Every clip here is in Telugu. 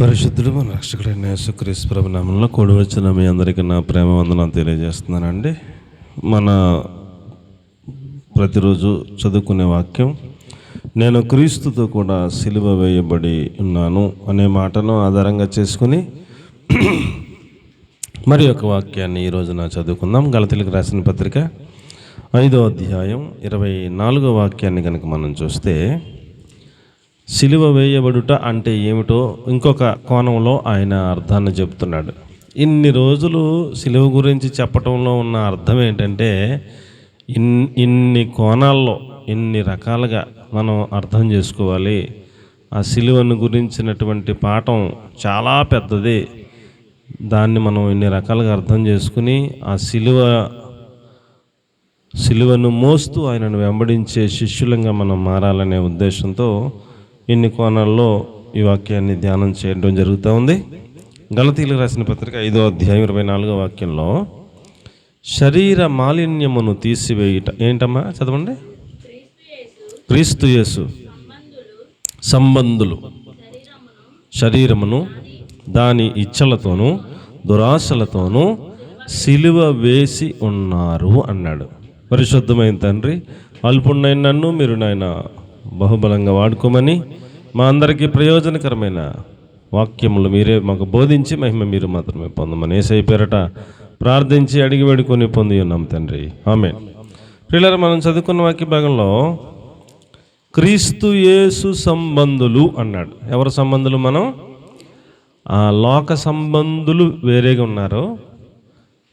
పరిశుద్ధుడు మన రక్షకుడైన యేసుక్రీస్తు ప్రభునామంలో కూడి వచ్చిన మీ అందరికీ నా ప్రేమ వందనం తెలియజేస్తున్నానండి. మన ప్రతిరోజు చదువుకునే వాక్యం నేను క్రీస్తుతో కూడా సిలువ వేయబడి ఉన్నాను అనే మాటను ఆధారంగా చేసుకుని మరి ఒక వాక్యాన్ని ఈరోజు నా చదువుకుందాం. గలతీలకు రాసిన పత్రిక ఐదో అధ్యాయం ఇరవై నాలుగో వాక్యాన్ని కనుక మనం చూస్తే సిలువ వేయబడుట అంటే ఏమిటో ఇంకొక కోణంలో ఆయన అర్థాన్ని చెబుతున్నాడు. ఇన్ని రోజులు సిలువ గురించి చెప్పటంలో ఉన్న అర్థం ఏంటంటే ఇన్ ఇన్ని కోణాల్లో ఇన్ని రకాలుగా మనం అర్థం చేసుకోవాలి. ఆ సిలువను గురించినటువంటి పాఠం చాలా పెద్దది. దాన్ని మనం ఇన్ని రకాలుగా అర్థం చేసుకుని ఆ సిలువ సిలువను మోస్తూ ఆయనను వెంబడించే శిష్యులంగా మనం మారాలనే ఉద్దేశంతో ఇన్ని కోణాల్లో ఈ వాక్యాన్ని ధ్యానం చేయడం జరుగుతూ ఉంది. గలతీలు రాసిన పత్రిక ఐదో అధ్యాయం ఇరవై నాలుగో వాక్యంలో శరీర మాలిన్యమును తీసివేయుట ఏంటమ్మా చదవండి. క్రీస్తు యేసు సంబంధులు శరీరమును దాని ఇచ్చలతోనూ దురాశలతోనూ సిలువ వేసి ఉన్నారు అన్నాడు. పరిశుద్ధమైన తండ్రి అల్పుణ్ణైన నన్ను మీరు నాయన బహుబలంగా వాడుకోమని మా అందరికీ ప్రయోజనకరమైన వాక్యములు మీరే మాకు బోధించి మహిమ మీరు మాత్రమే పొందమని ఏసై పేరట ప్రార్థించి అడిగి వేడుకొని పొంది ఉన్నాం తండ్రి. ఆమె పిల్లలు మనం చదువుకున్న వాక్య భాగంలో క్రీస్తు యేసు సంబంధులు అన్నాడు. ఎవరి సంబంధులు మనం? ఆ లోక సంబంధులు వేరేగా ఉన్నారు.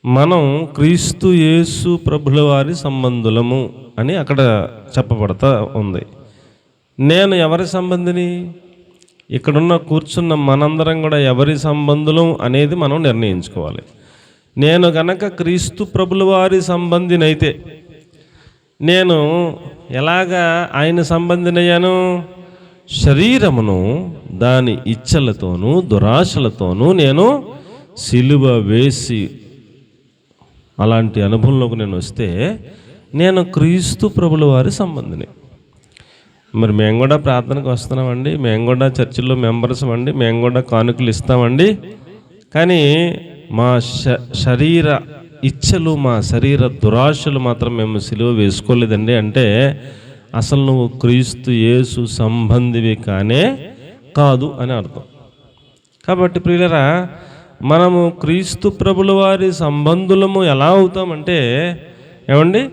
మనం క్రీస్తు యేసు ప్రభుల వారి సంబంధులము అని అక్కడ చెప్పబడతా ఉంది. నేను ఎవరి సంబంధిని? ఇక్కడున్న కూర్చున్న మనందరం కూడా ఎవరి సంబంధులం అనేది మనం నిర్ణయించుకోవాలి. నేను గనక క్రీస్తు ప్రభుల వారి సంబంధినైతే నేను ఎలాగా ఆయన సంబంధినయ్యాను? శరీరమును దాని ఇచ్చలతోనూ దురాశలతోనూ నేను సిలువ వేసి అలాంటి అనుభవంలోకి నేను వస్తే నేను క్రీస్తు ప్రభుల వారి సంబంధిని. మరి మేము కూడా ప్రార్థనకు వస్తున్నామండి. మేము కూడా చర్చిల్లో మెంబర్స్ అండి. మేము కూడా కానుకలు ఇస్తామండి. కానీ మా శ- శరీర ఇచ్చలు మా శరీర దురాశలు మాత్రం మేము సిలువ వేసుకోలేదండి. అంటే అసలు నువ్వు క్రీస్తు యేసు సంబంధివి కానే కాదు అని అర్థం. కాబట్టి ప్రియులరా మనము క్రీస్తు ప్రభుల వారి సంబంధులము ఎలా అవుతామంటే ఏమండి?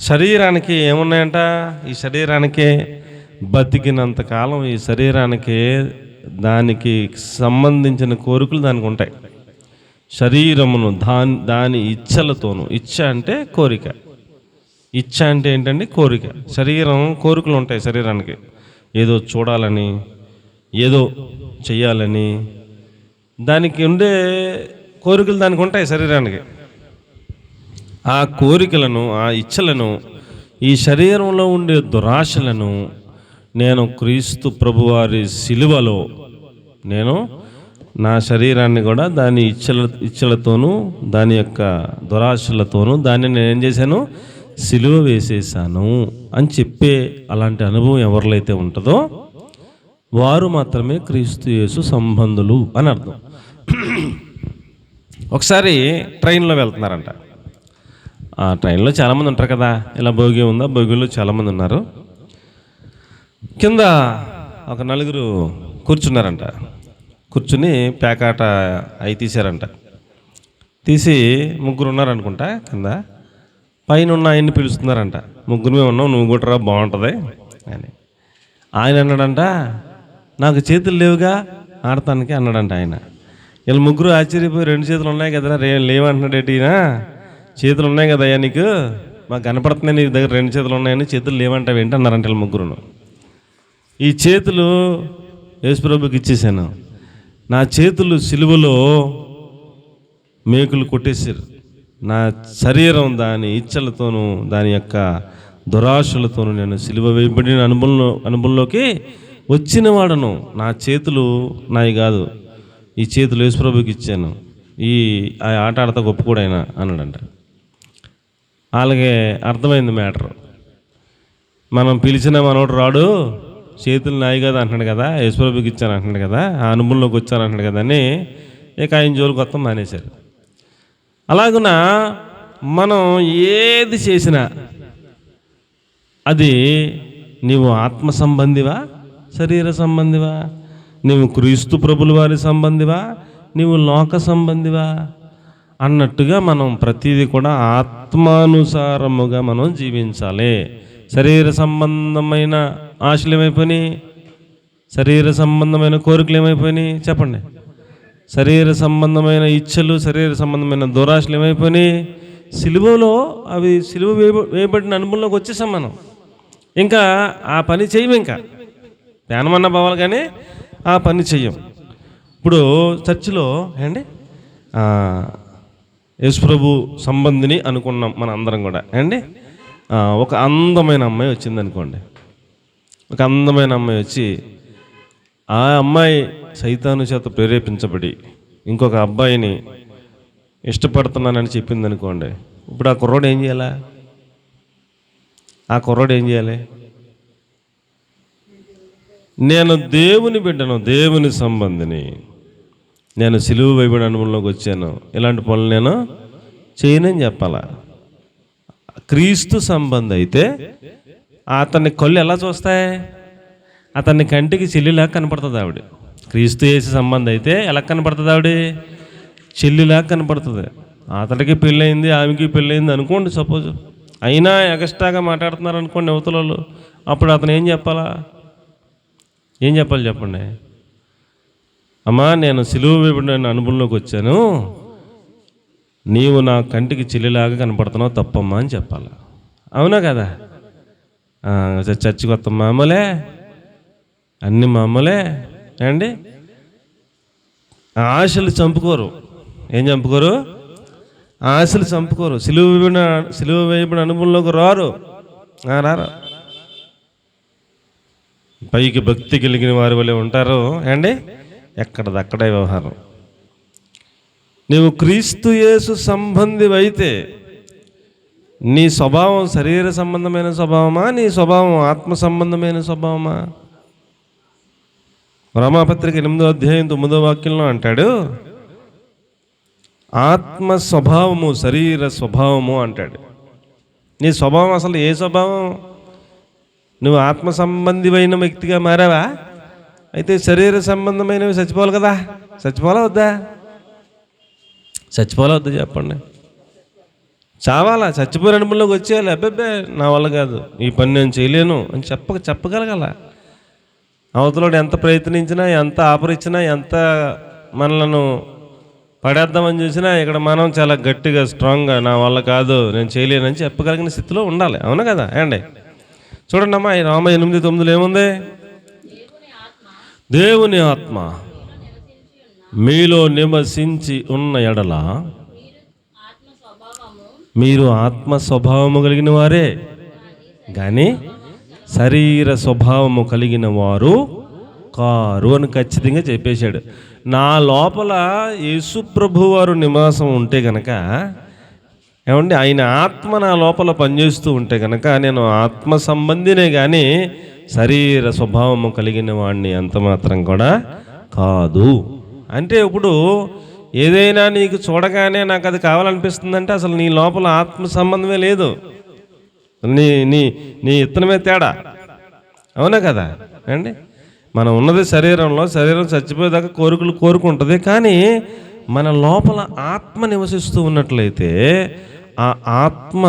శరీరానికి ఏమున్నాయంట? ఈ శరీరానికి బతికినంత కాలం ఈ శరీరానికి దానికి సంబంధించిన కోరికలు దానికి ఉంటాయి. శరీరమును దాని దాని ఇచ్చలతోను. ఇచ్చ అంటే కోరిక. ఇచ్చ అంటే ఏంటండి? కోరిక. శరీరం కోరికలు ఉంటాయి శరీరానికి. ఏదో చూడాలని ఏదో చేయాలని దానికి ఉండే కోరికలు దానికి ఉంటాయి శరీరానికి. ఆ కోరికలను ఆ ఇచ్చలను ఈ శరీరంలో ఉండే దురాశలను నేను క్రీస్తు ప్రభువారి సిలువలో నేను నా శరీరాన్ని కూడా దాని ఇచ్చల ఇచ్చలతోనూ దాని యొక్క దురాశలతోనూ దాన్ని నేను ఏం చేశాను? సిలువ వేసేసాను అని చెప్పే అలాంటి అనుభవం ఎవరిలైతే ఉంటుందో వారు మాత్రమే క్రీస్తు యేసు సంబంధులు అని అర్థం. ఒకసారి ట్రైన్లో వెళ్తున్నారంట. ట్రైన్లో చాలామంది ఉంటారు కదా. ఇలా భోగి ఉందా? భోగిలో చాలామంది ఉన్నారు. కింద ఒక నలుగురు కూర్చున్నారంట. కూర్చుని పేకాట అవి తీశారంట. తీసి ముగ్గురు ఉన్నారనుకుంటా కింద. పైన ఉన్న ఆయన్ని పిలుస్తున్నారంట. ముగ్గురు మేము ఉన్నాం నువ్వు కూడా రా బాగుంటుంది అని. ఆయన అన్నాడంట నాకు చేతులు లేవుగా? ఆడతానికి అన్నాడంట ఆయన. వీళ్ళు ముగ్గురు ఆశ్చర్యపోయి రెండు చేతులు ఉన్నాయి కదరా రే లేవంటున్నాడు ఈయన? చేతులు ఉన్నాయి కదయ్యా నీకు? మాకు కనపడుతున్నాయి నీ దగ్గర రెండు చేతులు ఉన్నాయని చేతులు లేవంటావు ఏంటి అన్నారంట ముగ్గురును. ఈ చేతులు యేసుప్రభుకి ఇచ్చేసాను నా చేతులు సిలువలో మేకులు కొట్టేశారు. నా శరీరం దాని ఇచ్చలతోనూ దాని యొక్క దురాశలతోనూ నేను సిలువ వేయబడిన అనుభవంలో అనుభవంలోకి వచ్చిన వాడను నా చేతులు నాయి కాదు ఈ చేతులు యేసుప్రభుకి ఇచ్చాను. ఈ ఆ ఆట ఆడతా గొప్ప కూడా ఆయన అన్నాడంట. అలాగే అర్థమైంది మ్యాటర్. మనం పిలిచిన మనోడు రాడు చేతులు నాయి కదా అంటున్నాడు కదా యేసుప్రభుకి ఇచ్చాను అంటున్నాడు కదా ఆ అనుభవంలోకి వచ్చాను అంటున్నాడు కదా అని ఇక ఆయన జోలికి మొత్తం మానేశారు. అలాగున మనం ఏది చేసినా అది నీవు ఆత్మ సంబంధివా శరీర సంబంధివా నీవు క్రీస్తు ప్రభుల వారి సంబంధివా నీవు లోక సంబంధివా అన్నట్టుగా మనం ప్రతిదీ కూడా ఆత్మానుసారముగా మనం జీవించాలి. శరీర సంబంధమైన ఆశలు ఏమైపోయినాయి శరీర సంబంధమైన కోరికలు ఏమైపోయినాయి చెప్పండి. శరీర సంబంధమైన ఇచ్చలు శరీర సంబంధమైన దురాశలు ఏమైపోయినాయి సిలువలో అవి సిలువ వేయబ వేయబడిన అనుభవంలోకి వచ్చేసాం మనం. ఇంకా ఆ పని చేయం ఇంకా. ధ్యానమన్న పోవాలి కానీ ఆ పని చెయ్యం. ఇప్పుడు చర్చిలో ఏండి యేసుప్రభు సంబంధిని అనుకున్నాం మన అందరం కూడా అండి ఒక అందమైన అమ్మాయి వచ్చింది అనుకోండి ఒక అందమైన అమ్మాయి వచ్చి ఆ అమ్మాయి సైతాను చేత ప్రేరేపించబడి ఇంకొక అబ్బాయిని ఇష్టపడుతున్నానని చెప్పింది అనుకోండి ఇప్పుడు ఆ కుర్రోడు ఏం చేయాలా? ఆ కుర్రోడు ఏం చేయాలి? నేను దేవుని బిడ్డను దేవుని సంబంధిని నేను సిలువు వైబడి అనుభవంలోకి వచ్చాను. ఇలాంటి పనులు నేను? చేయనని చెప్పాలా. క్రీస్తు సంబంధం అయితే అతన్ని కళ్ళు ఎలా చూస్తాయి? అతన్ని కంటికి చెల్లిలా కనపడుతుంది ఆవిడ. క్రీస్తు చేసే సంబంధం అయితే ఎలా కనపడుతుంది ఆవిడ? చెల్లిలా కనపడుతుంది. అతడికి పెళ్ళయింది ఆమెకి పెళ్ళయింది అనుకోండి సపోజ్. అయినా ఎగస్ట్రాగా మాట్లాడుతున్నారు అనుకోండి అవతల వాళ్ళు అప్పుడు అతను ఏం చెప్పాలా? ఏం చెప్పాలి చెప్పండి? అమ్మా నేను సిలువ వేయబడిన అనుభవంలోకి వచ్చాను. నీవు నా కంటికి చెల్లిలాగా కనపడుతున్నావు తప్పమ్మా అని చెప్పాలి. అవునా కదా? ఆ, చ- మామూలే అన్ని మామూలే అండి ఆశలు చంపుకోరు. ఏం చంపుకోరు? ఆశలు చంపుకోరు. సిలువ సిలువ వేయబడిన అనుభవంలోకి రారు. రారు. పైకి భక్తి కలిగిన వారి వల్లే ఉంటారు. ఏండి ఎక్కడదక్కడే వ్యవహారం. నీవు క్రీస్తు యేసు సంబంధివైతే నీ స్వభావం శరీర సంబంధమైన స్వభావమా? నీ స్వభావం ఆత్మ సంబంధమైన స్వభావమా? రమాపత్రిక ఎనిమిదో అధ్యాయం తొమ్మిదో వాక్యంలో అంటాడు ఆత్మ స్వభావము శరీర స్వభావము అంటాడు. నీ స్వభావం అసలు ఏ స్వభావం? నువ్వు ఆత్మ సంబంధిమైన వ్యక్తిగా మారావా? అయితే శరీర సంబంధమైనవి చచ్చిపోవాలి కదా. చచ్చిపోవాలా వద్దా? చచ్చిపోవాలా వద్దా చెప్పండి. చావాలా? చచ్చిపోయిన అనుభవంలోకి వచ్చేయాలి. అబ్బాబ్బే నా వల్ల కాదు. ఈ పని నేను చేయలేను అని చెప్పక చెప్పగలగాల. అవతలోడు ఎంత ప్రయత్నించినా ఎంత ఆపరించినా ఎంత మనలను పడేద్దామని చూసినా ఇక్కడ మనం చాలా గట్టిగా స్ట్రాంగ్గా నా వల్ల కాదు నేను చేయలేనని చెప్పగలిగిన స్థితిలో ఉండాలి. అవునా కదా? అండి చూడండి అమ్మా ఈ రామ ఎనిమిది తొమ్మిదిలో ఏముంది? దేవుని ఆత్మ మీలో నివసించి ఉన్న ఎడల మీరు ఆత్మ స్వభావము కలిగిన వారే. కానీ శరీర స్వభావము కలిగిన వారు కారు అని ఖచ్చితంగా చెప్పేశాడు. నా లోపల యేసు ప్రభు వారు నివాసం ఉంటే గనక ఏమండి ఆయన ఆత్మ నా లోపల పనిచేస్తూ ఉంటే కనుక నేను ఆత్మ సంబంధినే కానీ శరీర స్వభావము కలిగిన వాడిని అంత మాత్రం కూడా కాదు. అంటే ఇప్పుడు ఏదైనా నీకు చూడగానే నాకు అది కావాలనిపిస్తుందంటే అసలు నీ లోపల ఆత్మ సంబంధమే లేదు. నీ నీ నీ ఇత్తనమే తేడా. అవునా కదా? అండి మనం ఉన్నది శరీరంలో శరీరం చచ్చిపోయేదాకా కోరికలు కోరుకుంటుంది. కానీ మన లోపల ఆత్మ నివసిస్తూ ఉన్నట్లయితే ఆ ఆత్మ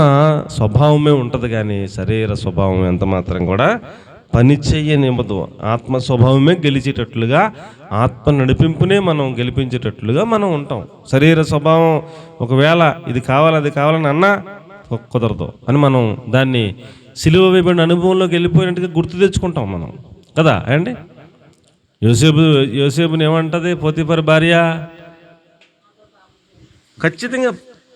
స్వభావమే ఉంటుంది కానీ శరీర స్వభావం ఎంత మాత్రం కూడా పని చెయ్యనివ్వదు ఆత్మ స్వభావమే గెలిచేటట్లుగా ఆత్మ నడిపింపునే మనం గెలిపించేటట్లుగా మనం ఉంటాం. శరీర స్వభావం ఒకవేళ ఇది కావాలి అది కావాలని అన్నా కుదరదు అని మనం దాన్ని సిలువ వేయబడిన అనుభవంలోకి వెళ్ళిపోయినట్టుగా గుర్తు తెచ్చుకుంటాం మనం. కదా అండి యోసేపు యోసేపుని ఏమంటది? పోతిపరి భార్య? ఖచ్చితంగా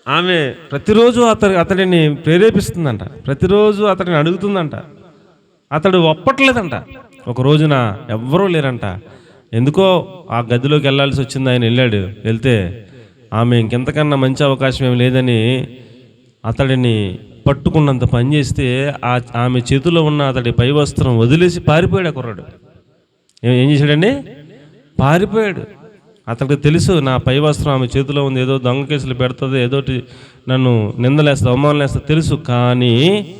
ఆమె ప్రతిరోజు అతడి అతడిని ప్రేరేపిస్తుందంట. ప్రతిరోజు అతడిని అడుగుతుందంట. అతడు ఒప్పట్లేదంట. ఒక రోజున ఎవ్వరూ లేరంట. ఎందుకో ఆ గదిలోకి వెళ్ళాల్సి వచ్చింది ఆయన వెళ్ళాడు. వెళ్తే ఆమె ఇంకెంతకన్నా మంచి అవకాశం ఏమి లేదని అతడిని పట్టుకున్నంత పని చేస్తే ఆ ఆమె చేతిలో ఉన్న అతడి పై వస్త్రం వదిలేసి పారిపోయాడు ఆ కుర్రాడు. ఏం చేశాడండి? పారిపోయాడు. అతడికి తెలుసు నా పై వస్త్రం ఆమె చేతిలో ఉంది ఏదో దొంగ కేసులు పెడుతుంది ఏదోటి నన్ను నిందలేస్తా అవమానలేస్తా తెలుసు. కానీ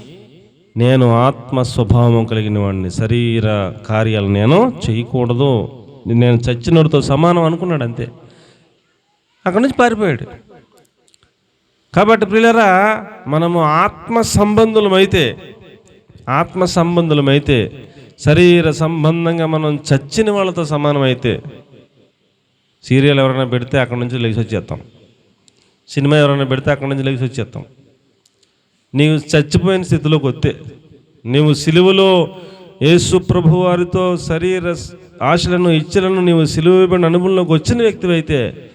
నేను ఆత్మ స్వభావం కలిగిన వాడిని శరీర కార్యాలు నేను చేయకూడదు. నేను చచ్చినోడితో సమానం అనుకున్నాడు అంతే. అక్కడి నుంచి పారిపోయాడు. కాబట్టి ప్రియులరా మనము ఆత్మ సంబంధులమైతే ఆత్మ సంబంధులమైతే శరీర సంబంధంగా మనం చచ్చిన వాళ్ళతో సమానమైతే సీరియల్ ఎవరైనా పెడితే అక్కడి నుంచి లెగిసి వచ్చేస్తాం. సినిమా ఎవరైనా పెడితే అక్కడి నుంచి లెగిసి వచ్చేస్తాం. నీవు చచ్చిపోయిన స్థితిలోకి వస్తే నీవు సిలువలో యేసు ప్రభు వారితో శరీర ఆశలను ఇచ్చలను నీవు సిలువ అనుభవంలోకి వచ్చిన అయితే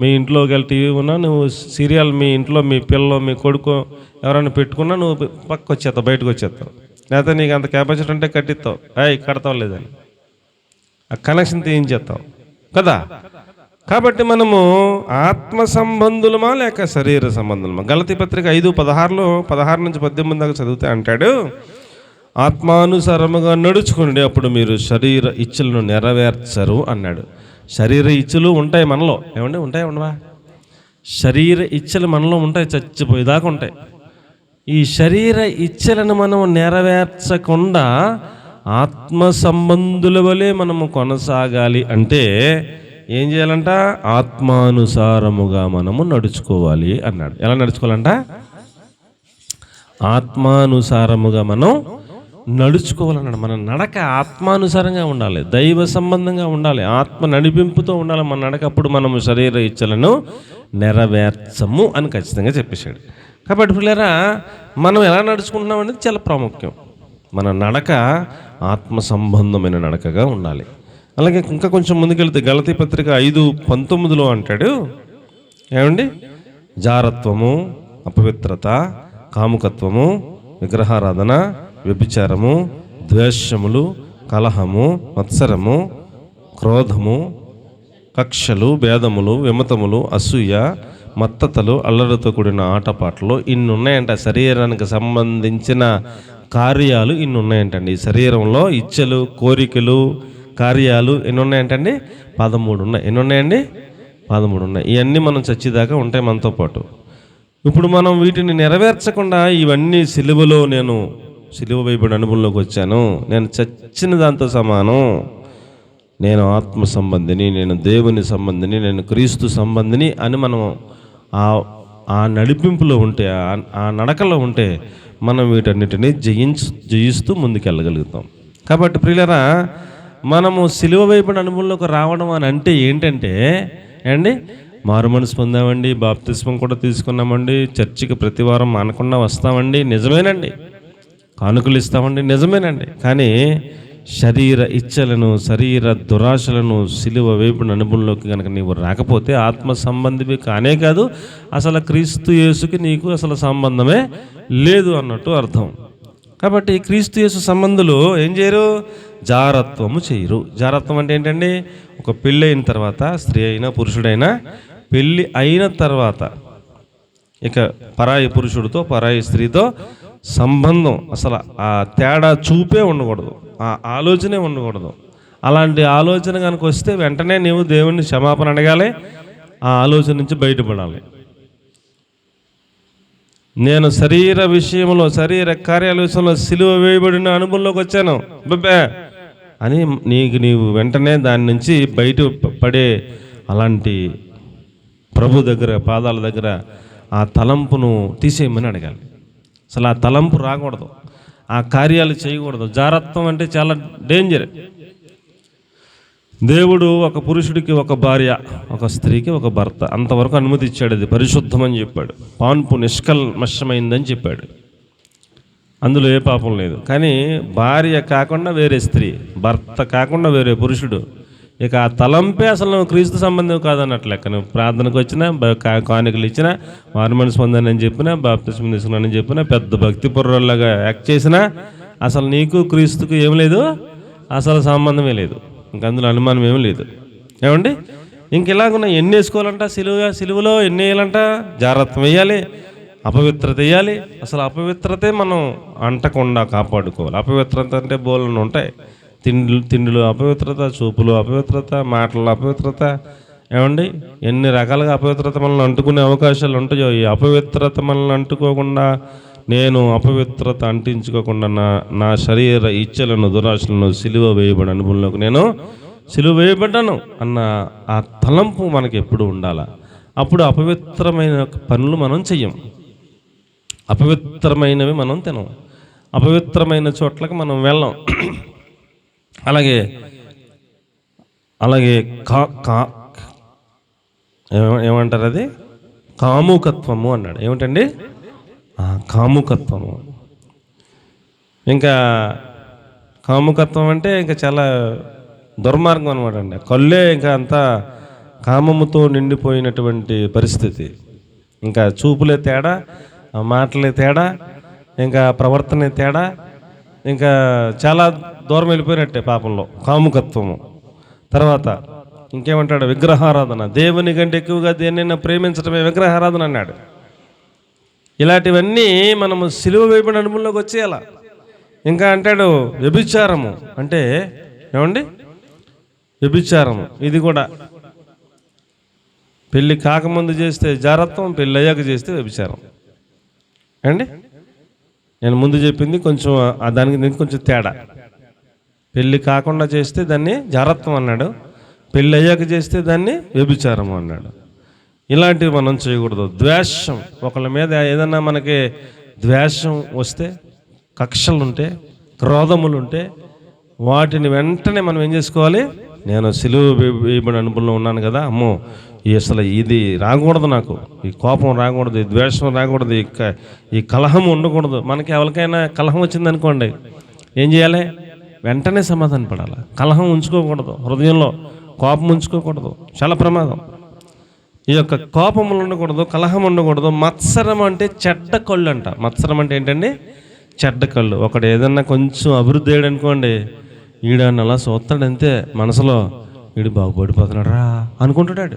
మీ ఇంట్లోకి వెళ్ళి టీవీ ఉన్నా నువ్వు సీరియల్ మీ ఇంట్లో మీ పిల్లలు మీ కొడుకు ఎవరైనా పెట్టుకున్నా నువ్వు పక్క వచ్చేస్తావు బయటకు వచ్చేస్తావు. లేకపోతే నీకు అంత కెపాసిటీ ఉంటే కట్టిస్తావు. అయ్యి కడతావు లేదని. ఆ కనెక్షన్ తీయించేస్తావు. కదా? కాబట్టి మనము ఆత్మ సంబంధులమా లేక శరీర సంబంధులమా? గలతి పత్రిక ఐదు పదహారులో పదహారు నుంచి పద్దెనిమిది దాకా చదివితే అంటాడు ఆత్మానుసారముగా నడుచుకోండి అప్పుడు మీరు శరీర ఇచ్చలను నెరవేర్చరు అన్నాడు. శరీర ఇచ్చలు ఉంటాయి మనలో. ఏమండి? ఉంటాయి ఉండవా? శరీర ఇచ్చలు మనలో ఉంటాయి చచ్చిపోయేదాకా ఉంటాయి. ఈ శరీర ఇచ్చలను మనం నెరవేర్చకుండా ఆత్మ సంబంధుల వలె మనము కొనసాగాలి అంటే ఏం చేయాలంట? ఆత్మానుసారముగా మనము నడుచుకోవాలి అన్నాడు. ఎలా నడుచుకోవాలంట? ఆత్మానుసారముగా మనం నడుచుకోవాలన్నాడు. మన నడక ఆత్మానుసారంగా ఉండాలి దైవ సంబంధంగా ఉండాలి ఆత్మ నడిపింపుతో ఉండాలి. మన నడక అప్పుడు మనము శరీర ఇచ్చలను నెరవేర్చము అని ఖచ్చితంగా చెప్పేశాడు. కాబట్టి పిల్లరా మనం ఎలా నడుచుకుంటున్నాం అనేది చాలా ప్రాముఖ్యం. మన నడక ఆత్మ సంబంధమైన నడకగా ఉండాలి. అలాగే ఇంకా కొంచెం ముందుకెళ్తే గలతీ పత్రిక ఐదు పంతొమ్మిదిలో అంటాడు. ఏమండి? జారత్వము అపవిత్రత కాముకత్వము విగ్రహారాధన వ్యభిచారము ద్వేషములు కలహము మత్సరము క్రోధము కక్షలు భేదములు విమతములు అసూయ మత్తతలు అల్లరితో కూడిన ఆటపాటలు ఇన్ని ఉన్నాయంట శరీరానికి సంబంధించిన కార్యాలు ఇన్ని ఉన్నాయంటండి ఈ శరీరంలో ఇచ్చలు కోరికలు కార్యాలు ఎన్ని ఉన్నాయంటండి పదమూడు ఉన్నాయి ఎన్ని ఉన్నాయండి పదమూడు ఉన్నాయి ఇవన్నీ మనం చచ్చేదాకా ఉంటాయి మనతో పాటు. ఇప్పుడు మనం వీటిని నెరవేర్చకుండా ఇవన్నీ సిలువలో నేను సిలువ వైపుడు అనుభవంలోకి వచ్చాను. నేను చచ్చిన దాంతో సమానం. నేను ఆత్మ సంబంధిని నేను దేవుని సంబంధిని నేను క్రీస్తు సంబంధిని అని మనం ఆ ఆ నడిపింపులో ఉంటే ఆ- ఆ నడకలో ఉంటే మనం వీటన్నిటిని జయించు జయిస్తూ ముందుకెళ్ళగలుగుతాం. కాబట్టి ప్రియులరా మనము సిలువ వైపున అనుభవంలోకి రావడం అని అంటే ఏంటంటే అండి మారు మనసు పొందామండి బాప్తిస్మం కూడా తీసుకున్నామండి చర్చికి ప్రతి వారం మానకుండా వస్తామండి నిజమేనండి. కానుకలు ఇస్తామండి నిజమేనండి. కానీ శరీర ఇచ్చలను శరీర దురాశలను సిలువ వైపున అనుభవంలోకి కనుక నీవు రాకపోతే ఆత్మ సంబంధివి కానే కాదు అసలు క్రీస్తు యేసుకి నీకు అసలు సంబంధమే లేదు అన్నట్టు అర్థం. కాబట్టి క్రీస్తు యేసు సంబంధులు ఏం చేయరు? జారత్వము చేయరు. జారత్వం అంటే ఏంటండి? ఒక పెళ్ళి అయిన తర్వాత స్త్రీ అయినా పురుషుడైనా పెళ్ళి అయిన తర్వాత ఇక పరాయి పురుషుడితో పరాయి స్త్రీతో సంబంధం అసలు ఆ తేడా చూపే ఉండకూడదు. ఆ ఆలోచనే ఉండకూడదు. అలాంటి ఆలోచన కనుక వస్తే వెంటనే నీవు దేవుణ్ణి క్షమాపణ అడగాలి ఆ ఆలోచన నుంచి బయటపడాలి. నేను శరీర విషయంలో శరీర కార్యాల విషయంలో సిలువ వేయబడిన అనుభవంలోకి వచ్చాను. బబ్బే! అని నీకు నీవు వెంటనే దాని నుంచి బయట పడే అలాంటి ప్రభు దగ్గర పాదాల దగ్గర ఆ తలంపును తీసేయమని అడగాలి. అసలు ఆ తలంపు రాకూడదు. ఆ కార్యాలు చేయకూడదు. జారత్వం అంటే చాలా డేంజర్ దేవుడు ఒక పురుషుడికి ఒక భార్య ఒక స్త్రీకి ఒక భర్త. అంతవరకు అనుమతి ఇచ్చాడు అది. పరిశుద్ధమని చెప్పాడు. పాన్పు నిష్కల్మషమైందని చెప్పాడు. అందులో ఏ పాపం లేదు. కానీ భార్య కాకుండా వేరే స్త్రీ భర్త కాకుండా వేరే పురుషుడు ఇక ఆ తలంపే అసలు క్రీస్తు సంబంధం కాదన్నట్లు లెక్క. నువ్వు ప్రార్థనకు వచ్చినా కా- కానుకలు ఇచ్చినా వారి స్పందనని చెప్పినా బాప్తిస్మం తీసుకున్నానని చెప్పినా పెద్ద భక్తి పుర్రలాగా యాక్ట్ చేసినా అసలు నీకు క్రీస్తుకు ఏం లేదు అసలు సంబంధమే లేదు. ఇంక అందులో అనుమానం ఏమీ లేదు. ఏమండి? ఇంక ఇలాగున్న ఎన్ని వేసుకోవాలంట? సిలువ సిలువలో ఎన్ని వేయాలంట? జాగ్రత్త వేయాలి అపవిత్రత వేయాలి. అసలు అపవిత్రతే మనం అంటకుండా కాపాడుకోవాలి. అపవిత్రత అంటే బోలను ఉంటాయి. తిండ్లు తిండిలో అపవిత్రత చూపులు అపవిత్రత మాటల అపవిత్రత. ఏమండి? ఎన్ని రకాలుగా అపవిత్రత మనల్ని అంటుకునే అవకాశాలు ఉంటాయో ఈ అపవిత్రత మనల్ని అంటుకోకుండా నేను అపవిత్రత అంటించుకోకుండా నా నా శరీర ఇచ్చలను దురాశలను సిలువ వేయబడి అనుభవంలోకి నేను సిలువ వేయబడ్డాను అన్న ఆ తలంపు మనకి ఎప్పుడు ఉండాలా? అప్పుడు అపవిత్రమైన పనులు మనం చెయ్యం. అపవిత్రమైనవి మనం తినం. అపవిత్రమైన చోట్లకి మనం వెళ్ళం. అలాగే అలాగే కా కా ఏమంటారు అది? కాముకత్వము అన్నాడు. ఏమిటండి? కాముకత్వము. ఇంకా కాముకత్వం అంటే ఇంకా చాలా దుర్మార్గం అనమాట అండి. కళ్ళే ఇంకా అంతా కామముతో నిండిపోయినటువంటి పరిస్థితి. ఇంకా చూపులే తేడా మాటలే తేడా ఇంకా ప్రవర్తనే తేడా ఇంకా చాలా దూరం వెళ్ళిపోయినట్టే పాపంలో కాముకత్వము. తర్వాత ఇంకేమంటాడు విగ్రహారాధన. దేవుని కంటే ఎక్కువగా దేన్నైనా ప్రేమించడమే విగ్రహారాధన అన్నాడు. ఇలాంటివన్నీ మనము సిలువ వైపున అనుభవంలోకి వచ్చేయాల. ఇంకా అంటాడు వ్యభిచారము. అంటే ఏమండి? వ్యభిచారము. ఇది కూడా పెళ్ళి కాకముందు చేస్తే జారత్వం పెళ్ళి అయ్యాక చేస్తే వ్యభిచారం. అండి నేను ముందు చెప్పింది కొంచెం దానికి కొంచెం తేడా. పెళ్ళి కాకుండా చేస్తే దాన్ని జారత్వం అన్నాడు. పెళ్ళి అయ్యాక చేస్తే దాన్ని వ్యభిచారం అన్నాడు. ఇలాంటివి మనం చేయకూడదు. ద్వేషం ఒకళ్ళ మీద ఏదన్నా మనకి ద్వేషం వస్తే కక్షలుంటే క్రోధములుంటే క్రోధములు ఉంటే వాటిని వెంటనే మనం ఏం చేసుకోవాలి? నేను సిలువ వే- వేయబడిన అనుభవంలో ఉన్నాను కదా అమ్మో ఈ అసలు ఇది రాకూడదు నాకు. ఈ కోపం రాకూడదు ఈ ద్వేషం రాకూడదు ఈ ఈ కలహం ఉండకూడదు. మనకి ఎవరికైనా కలహం వచ్చిందనుకోండి ఏం చేయాలి? వెంటనే సమాధాన పడాలి? కలహం ఉంచుకోకూడదు. హృదయంలో కోపం ఉంచుకోకూడదు. చాలా ప్రమాదం. ఈ యొక్క కోపములు ఉండకూడదు కలహం ఉండకూడదు. మత్సరం అంటే చెడ్డ కళ్ళు అంట మత్సరం అంటే ఏంటండి? చెడ్డ కళ్ళు. ఒకడు ఏదన్నా కొంచెం అభివృద్ధి అయ్యాడు అనుకోండి ఈడని అలా చూస్తాడంతే మనసులో ఈడు బాగుపడిపోతున్నాడు రా అనుకుంటాడు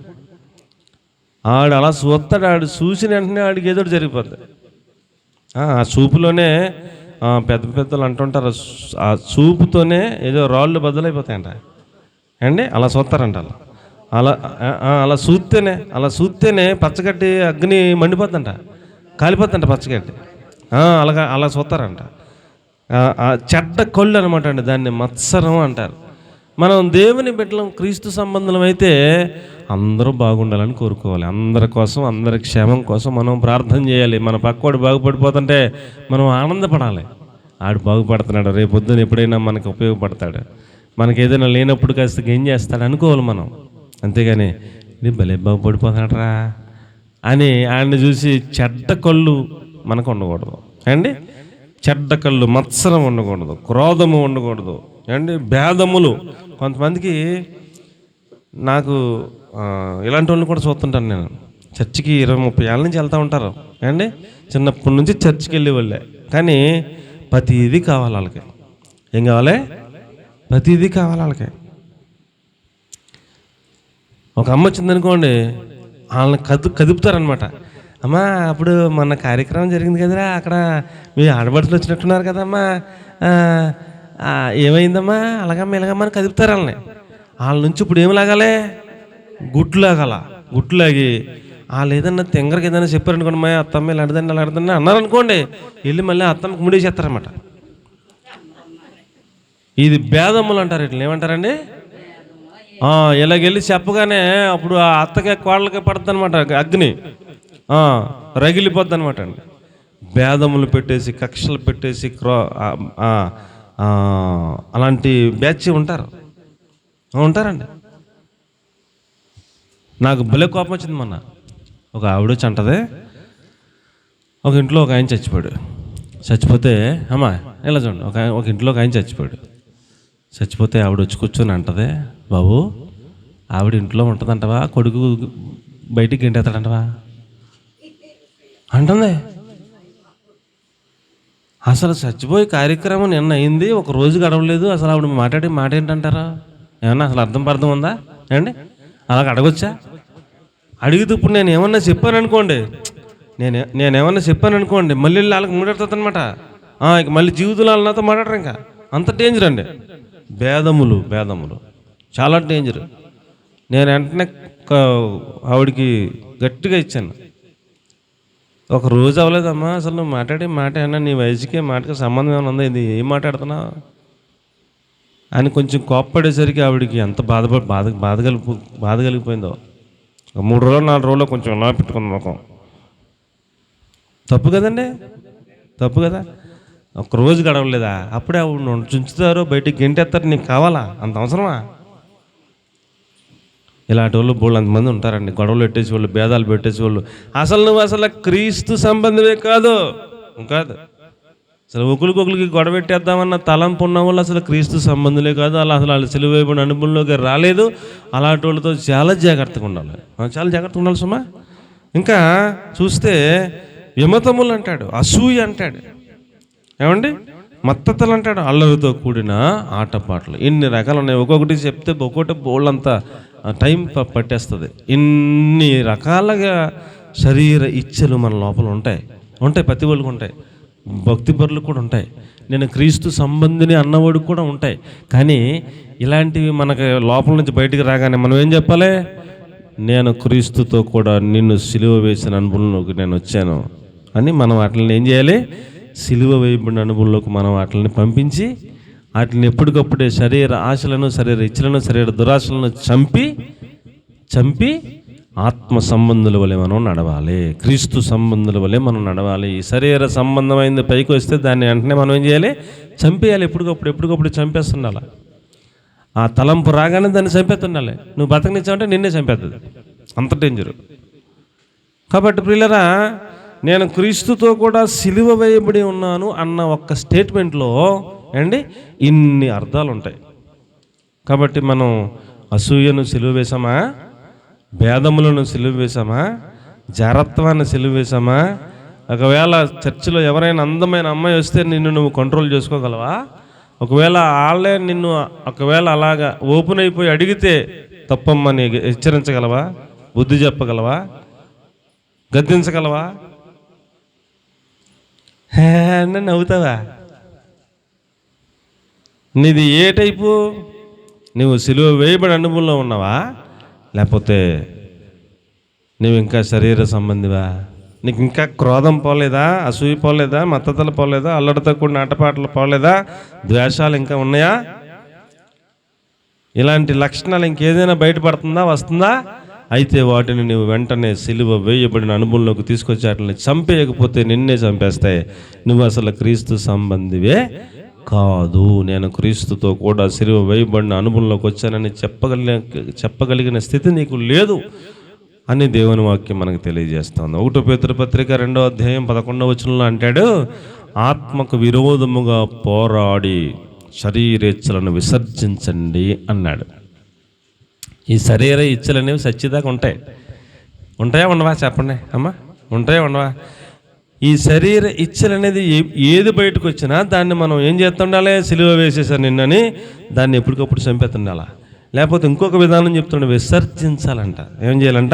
ఆడు అలా చూస్తాడు. ఆడు చూసిన వెంటనే ఆడికి ఏదో జరిగిపోద్ది. ఆ చూపులోనే పెద్ద పెద్దలు అంటుంటారు ఆ చూపుతోనే ఏదో రాళ్ళు బద్దలైపోతాయంట అండి అలా చూస్తారంట అలా. అలా అలా చూస్తేనే అలా చూస్తేనే పచ్చగడ్డి అగ్ని మండిపోతుందంట కాలిపోతుందంట పచ్చగడ్డి. అలాగా అలా చూస్తారంట చెడ్డ కళ్ళు అనమాట అండి దాన్ని మత్సరం అంటారు. మనం దేవుని బిడ్డలం క్రీస్తు సంబంధం అయితే అందరూ బాగుండాలని కోరుకోవాలి. అందరి కోసం అందరి క్షేమం కోసం మనం ప్రార్థన చేయాలి. మన పక్కోడు బాగుపడిపోతుంటే మనం ఆనందపడాలి. ఆడు బాగుపడుతున్నాడు. రేపు పొద్దున ఎప్పుడైనా మనకు ఉపయోగపడతాడు. మనకి ఏదైనా లేనప్పుడు కాస్త ఏం చేస్తాడు అనుకోవాలి మనం. అంతేగాని నీ భలే బాగుపడిపోతున్నాడరా అని ఆయన్ని చూసి చెడ్డ కళ్ళు మనకు ఉండకూడదు. అండి? చెడ్డ కళ్ళు మత్సరం ఉండకూడదు క్రోధము ఉండకూడదు అండి భేదములు. కొంతమందికి నాకు ఇలాంటి వాళ్ళు కూడా చూస్తుంటాను నేను. చర్చికి ఇరవై ముప్పై ఏళ్ళ నుంచి వెళ్తూ ఉంటారు. అండి చిన్నప్పటి నుంచి చర్చికి వెళ్ళే. వాళ్ళే కానీ ప్రతిదీ కావాలి వాళ్ళకి. ఏం కావాలి? ప్రతిదీ కావాలి వాళ్ళకి. ఒక అమ్మ వచ్చిందనుకోండి వాళ్ళని కదు కదుపుతారనమాట అమ్మా అప్పుడు మొన్న కార్యక్రమం జరిగింది కదరా అక్కడ మీ ఆడబడుతులు వచ్చినట్టున్నారు కదమ్మా. ఏమైందమ్మా? అలాగమ్మా ఇలాగమ్మా అని కదుపుతారు వాళ్ళని. వాళ్ళ నుంచి ఇప్పుడు ఏం లాగాలి? గుట్లు లాగాల. గుట్లు లాగి వాళ్ళు ఏదన్నా తెంగరకి ఏదైనా చెప్పారనుకోండి మా అత్తమ్మ ఇలాంటిదండి అలాంటిదండి అన్నారనుకోండి వెళ్ళి మళ్ళీ అత్తమ్మకి ముడేసేస్తారనమాట ఇది భేదమ్ములు అంటారు ఇట్లా ఏమంటారండి? ఇలాగెళ్ళి చెప్పగానే అప్పుడు ఆ అత్తకి కోళ్ళకి పడుతుంది అనమాట అగ్ని. రగిలిపోద్ది అనమాట అండి. భేదములు పెట్టేసి కక్షలు పెట్టేసి క్రో అలాంటి బ్యాచ్ ఉంటారు. ఉంటారండి. నాకు భలే కోపం వచ్చింది మొన్న. ఒక ఆవిడ వచ్చి అంటదే ఒక ఇంట్లో ఒక ఆయన చచ్చిపోయాడు. చచ్చిపోతే అమ్మా ఇలా చూడండి ఒక ఆయన- ఒక ఇంట్లో ఒక ఆయన చచ్చిపోయాడు. చచ్చిపోతే ఆవిడ వచ్చి కూర్చొని అంటదే బాబు ఆవిడ ఇంట్లో ఉంటుందంటవా? కొడుకు బయటికి గెంటేస్తాడంటవా? అంటుంది. అసలు చచ్చిపోయే కార్యక్రమం నిన్న అయింది ఒక రోజు గడవలేదు. అసలు ఆవిడ మాట్లాడే మాట ఏంటంటారా? ఏమన్నా అసలు అర్థం పర్థం ఉందా? ఏమండి? అలాగ అడగొచ్చా? అడిగితే ఇప్పుడు నేను ఏమన్నా చెప్పాను అనుకోండి. నేను నేనేమన్నా చెప్పాను అనుకోండి మళ్ళీ వాళ్ళకి ముడెడుతుంది అనమాట ఇక మళ్ళీ జీవితంలో వాళ్ళు నాతో మాట్లాడరు ఇంకా. అంత డేంజర్ అండి. భేదములు భేదములు. చాలా డేంజర్ నేను వెంటనే ఒక ఆవిడికి గట్టిగా ఇచ్చాను. ఒక రోజు అవ్వలేదమ్మా. అసలు నువ్వు మాట్లాడే మాట ఏమన్నా నీ వయసుకి మాటకి సంబంధం ఏమైనా ఉందా? ఇది ఏం మాట్లాడుతున్నావు? అని కొంచెం కోప్పడేసరికి ఆవిడికి ఎంత బాధ బాధ బాధ కలిపి బాధ కలిగిపోయిందో. ఒక మూడు రోజులు నాలుగు రోజులు కొంచెం ఎలా పెట్టుకుంది ముఖం. తప్పు కదండి? తప్పు కదా? ఒక రోజు గడవలేదా? అప్పుడే ఆవిడ నన్ను చుంచుతారో బయటికి గెంటేస్తారు నీకు కావాలా? అంత అవసరమా? ఇలాంటి వాళ్ళు బోళ్ళు అంతమంది ఉంటారండి. గొడవలు పెట్టేసి వాళ్ళు భేదాలు పెట్టేసి వాళ్ళు అసలు నువ్వు అసలు క్రీస్తు సంబంధమే కాదు. కాదు. అసలు ఒకరికొకరికి గొడవ పెట్టేద్దామన్న తలంపు ఉన్న వాళ్ళు అసలు క్రీస్తు సంబంధులే కాదు. అలా అసలు వాళ్ళు సెలివైపోయిన అనుభవంలోకి రాలేదు. అలాంటి వాళ్ళతో చాలా జాగ్రత్తగా ఉండాలి. చాలా జాగ్రత్తగా ఉండాలి సుమా. ఇంకా చూస్తే విమతములు అంటాడు అసూయ అంటాడు. ఏమండి? మత్తతలు అంటాడు. అల్లరితో కూడిన ఆటపాటలు. ఇన్ని రకాలు ఉన్నాయి. ఒక్కొక్కటి చెప్తే ఒక్కొక్కటి బోళ్ళంతా టైం ప- పట్టేస్తుంది. ఇన్ని రకాలుగా శరీర ఇచ్చలు మన లోపల ఉంటాయి. ఉంటాయి ప్రతి వాళ్ళకి ఉంటాయి. భక్తి పరులు కూడా ఉంటాయి. నేను క్రీస్తు సంబంధిని అన్నవాడికి కూడా ఉంటాయి. కానీ ఇలాంటివి మనకి లోపల నుంచి బయటికి రాగానే మనం ఏం చెప్పాలి? నేను క్రీస్తుతో కూడా నిన్ను సిలువ వేసిన అనుభవంలోకి నేను వచ్చాను అని మనం వాటిని ఏం చేయాలి? సిలువ వేయబడిన అనుభవంలోకి మనం వాటిని పంపించి వాటిని ఎప్పటికప్పుడే శరీర ఆశలను శరీర ఇచ్చలను శరీర దురాశలను చంపి చంపి ఆత్మ సంబంధుల వలె మనం నడవాలి. క్రీస్తు సంబంధుల వలె మనం నడవాలి. ఈ శరీర సంబంధమైంది పైకి వస్తే దాన్ని వెంటనే మనం ఏం చేయాలి? చంపేయాలి. ఎప్పటికప్పుడు ఎప్పటికప్పుడు చంపేస్తుండాలి. ఆ తలంపు రాగానే దాన్ని చంపేస్తుండాలి. నువ్వు బతకనిచ్చావంటే నిన్నే చంపేస్తుంది అంత డేంజరు కాబట్టి ప్రియులరా నేను క్రీస్తుతో కూడా సిలువ వేయబడి ఉన్నాను అన్న ఒక్క స్టేట్మెంట్లో అండి ఇన్ని అర్థాలు ఉంటాయి కాబట్టి మనం అసూయను సిలువ వేసామా భేదములను సిలువ వేసామా జారత్వాన్ని సిలువ వేసామా ఒకవేళ చర్చిలో ఎవరైనా అందమైన అమ్మాయి వస్తే నిన్ను నువ్వు కంట్రోల్ చేసుకోగలవా? ఒకవేళ వాళ్ళే నిన్ను ఒకవేళ అలాగా ఓపెన్ అయిపోయి అడిగితే తప్పమ్మని హెచ్చరించగలవా? బుద్ధి చెప్పగలవా? గద్దించగలవా? నన్ను నవ్వుతావా? నీది ఏ టైపు? నువ్వు సిలువ వేయబడి అనుభవంలో ఉన్నావా? లేకపోతే నువ్వు ఇంకా శరీర సంబంధివా? నీకు ఇంకా క్రోధం పోలేదా? అసూయ పోలేదా? మత్తతలు పోలేదా? అల్లడితో కూడిన ఆటపాటలు పోలేదా? ద్వేషాలు ఇంకా ఉన్నాయా? ఇలాంటి లక్షణాలు ఇంకేదైనా బయటపడుతుందా? వస్తుందా? అయితే వాటిని నువ్వు వెంటనే సిలువ వేయబడిన అనుభవంలోకి తీసుకొచ్చి వాటిని చంపేయకపోతే నిన్నే చంపేస్తాయి. నువ్వు అసలు క్రీస్తు సంబంధివే? కాదు నేను క్రీస్తుతో కూడా సిలువ వేయబడిన అనుభవంలోకి వచ్చానని చెప్పగలిగిన చెప్పగలిగిన స్థితి నీకు లేదు అని దేవుని వాక్యం మనకు తెలియజేస్తుంది. ఒకటో పేతురు పత్రిక రెండో అధ్యాయం పదకొండవ వచనంలో అంటాడు ఆత్మకు విరోధముగా పోరాడి శరీరేచ్ఛలను విసర్జించండి అన్నాడు. ఈ శరీర ఇచ్చలు అనేవి సచ్చిదాకా ఉంటాయి. ఉంటాయా ఉండవా? చెప్పండి. అమ్మా ఉంటాయా ఉండవా? ఈ శరీర ఇచ్చలు అనేది ఏ- ఏది బయటకు వచ్చినా దాన్ని మనం ఏం చేస్తుండాలి? సిలువ వేసేసారు నిన్నని. దాన్ని ఎప్పటికప్పుడు చంపేస్తుండాలా. లేకపోతే ఇంకొక విధానం చెప్తుండే విసర్జించాలంట. ఏం చేయాలంట?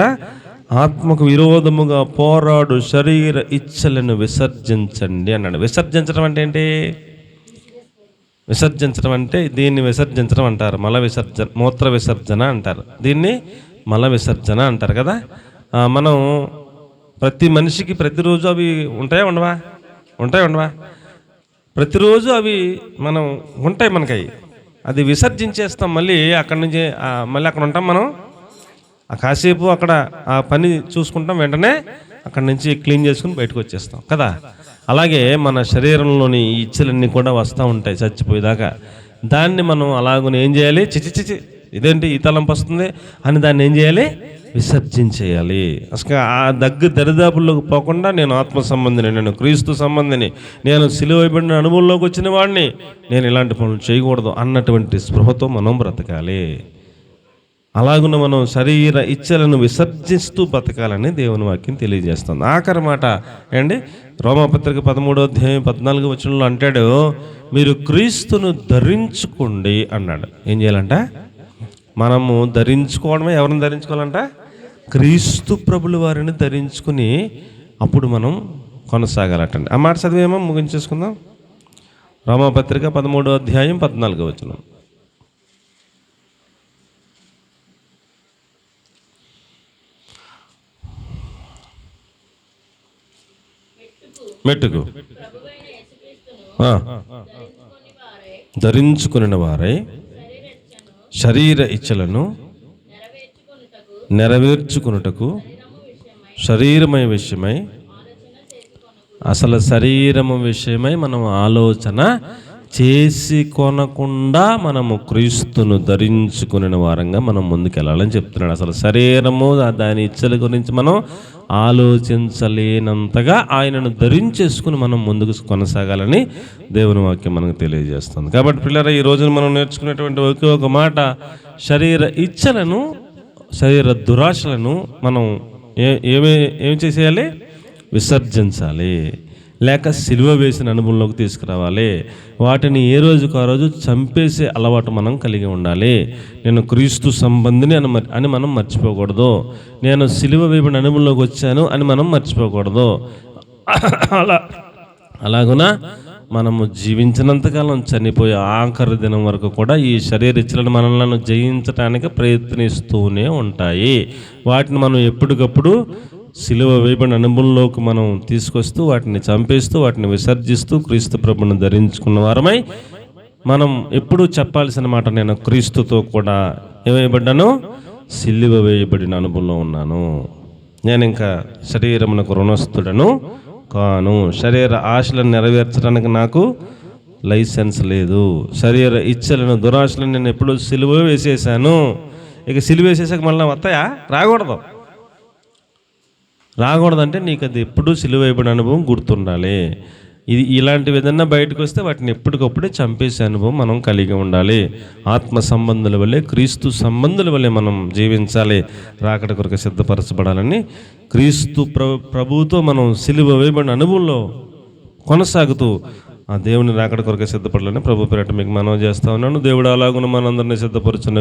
ఆత్మకు విరోధముగా పోరాడు శరీర ఇచ్చలను విసర్జించండి అన్నాడు. విసర్జించడం అంటే ఏంటి? విసర్జించడం అంటే దీన్ని విసర్జించడం అంటారు. మల విసర్జన మూత్ర విసర్జన అంటారు. దీన్ని మల విసర్జన అంటారు కదా? మనం ప్రతి మనిషికి ప్రతిరోజు అవి ఉంటాయా ఉండవా? ఉంటాయి ఉండవా? ప్రతిరోజు అవి మనం ఉంటాయి మనకి అవి అది విసర్జించేస్తాం మళ్ళీ అక్కడి నుంచి మళ్ళీ అక్కడ ఉంటాం మనం. ఆ కాసేపు అక్కడ ఆ పని చూసుకుంటాం వెంటనే అక్కడి నుంచి క్లీన్ చేసుకుని బయటకు వచ్చేస్తాం కదా? అలాగే మన శరీరంలోని ఇచ్చలన్నీ కూడా వస్తూ ఉంటాయి చచ్చిపోయేదాకా. దాన్ని మనం అలాగని ఏం చేయాలి? చిచి చిచి ఇదేంటి ఈ తలంపు వస్తుంది అని దాన్ని ఏం చేయాలి? విసర్జించేయాలి. అసలు ఆ దగ్గర దరిదాపుల్లోకి పోకుండా నేను ఆత్మ సంబంధిని నేను క్రీస్తు సంబంధిని నేను సిలువైబడిన అనుభవంలోకి వచ్చిన వాడిని నేను ఇలాంటి పనులు చేయకూడదు అన్నటువంటి స్పృహతో మనం బ్రతకాలి. అలాగున మనం శరీర ఇచ్చలను విసర్జిస్తూ బతకాలని దేవుని వాక్యం తెలియజేస్తుంది. ఆఖరి మాట ఏండి రోమపత్రిక పదమూడో అధ్యాయం పద్నాలుగు వచనంలో అంటాడు మీరు క్రీస్తును ధరించుకోండి అన్నాడు. ఏం చేయాలంట? మనము ధరించుకోవడమే ఎవరిని ధరించుకోవాలంట? క్రీస్తు ప్రభుల వారిని ధరించుకుని అప్పుడు మనం కొనసాగాలటండి. ఆ మాట చదివేమో ముగించేసుకుందాం రామపత్రిక పదమూడో అధ్యాయం పద్నాలుగో వచనం. మెట్టుకు. ఆ. ధరించుకుని వారై శరీర ఇచ్చలను నెరవేర్చుకున్నటకు శరీరమై విషయమై అసలు శరీరము విషయమై మనం ఆలోచన చేసి కొనకుండా మనము క్రీస్తును ధరించుకునే వారంగా మనం ముందుకెళ్ళాలని చెప్తున్నాడు. అసలు శరీరము దాని ఇచ్చల గురించి మనం ఆలోచించలేనంతగా ఆయనను ధరించేసుకుని మనం ముందుకు కొనసాగాలని దేవుని వాక్యం మనకు తెలియజేస్తుంది. కాబట్టి పిల్లర ఈ రోజున మనం నేర్చుకునేటువంటి ఒకే ఒక మాట శరీర ఇచ్చలను శరీర దురాశలను మనం ఏ ఏమే ఏం చేసేయాలి? విసర్జించాలి. లేక సిలువ వేసిన అనుభవంలోకి తీసుకురావాలి. వాటిని ఏ రోజుకు ఆ రోజు చంపేసే అలవాటు మనం కలిగి ఉండాలి. నేను క్రీస్తు సంబంధిని అని అని మనం మర్చిపోకూడదు. నేను సిలువ వేయబడిన అనుభవంలోకి వచ్చాను అని మనం మర్చిపోకూడదు. అలా అలాగున? మనము జీవించినంతకాలం చనిపోయే ఆఖరి దినం వరకు కూడా ఈ శరీర ఇచ్చలను మనలను జయించడానికి ప్రయత్నిస్తూనే ఉంటాయి. వాటిని మనం ఎప్పటికప్పుడు సిలువ వేయబడిన అనుభవంలోకి మనం తీసుకొస్తూ వాటిని చంపేస్తూ వాటిని విసర్జిస్తూ క్రీస్తు ప్రభుని ధరించుకున్న వారమై మనం ఎప్పుడూ చెప్పాల్సిన మాట నేను క్రీస్తుతో కూడా ఏమైబడ్డాను సిలువ వేయబడిన అనుభవంలో ఉన్నాను. నేను ఇంకా శరీరమునకు రుణస్థుడను కాను. శరీర ఆశలను నెరవేర్చడానికి నాకు లైసెన్స్ లేదు. శరీర ఇచ్చలను దురాశలను నేను ఎప్పుడూ సిలువ వేసేసాను. ఇక సిలువ వేసేసాక మళ్ళీ వస్తాయా? రాకూడదు. రాకూడదంటే నీకు అది ఎప్పుడూ సిలువ అనుభవం గుర్తుండాలి. ఇది ఇలాంటివి ఏదన్నా బయటకు వస్తే వాటిని ఎప్పటికప్పుడే చంపేసే అనుభవం మనం కలిగి ఉండాలి. ఆత్మ సంబంధుల వల్లే క్రీస్తు సంబంధుల వల్లే మనం జీవించాలి. రాకడ కొరకు సిద్ధపరచబడాలని క్రీస్తు ప్ర ప్రభువుతో మనం సిలువ వేయబడిన అనుభవంలో కొనసాగుతూ ఆ దేవుని రాకడ కొరకు సిద్ధపడాలని ప్రభు పేరట మీకు మనం చేస్తా ఉన్నాను. దేవుడు అలాగున మనందరినీ సిద్ధపరచునుగా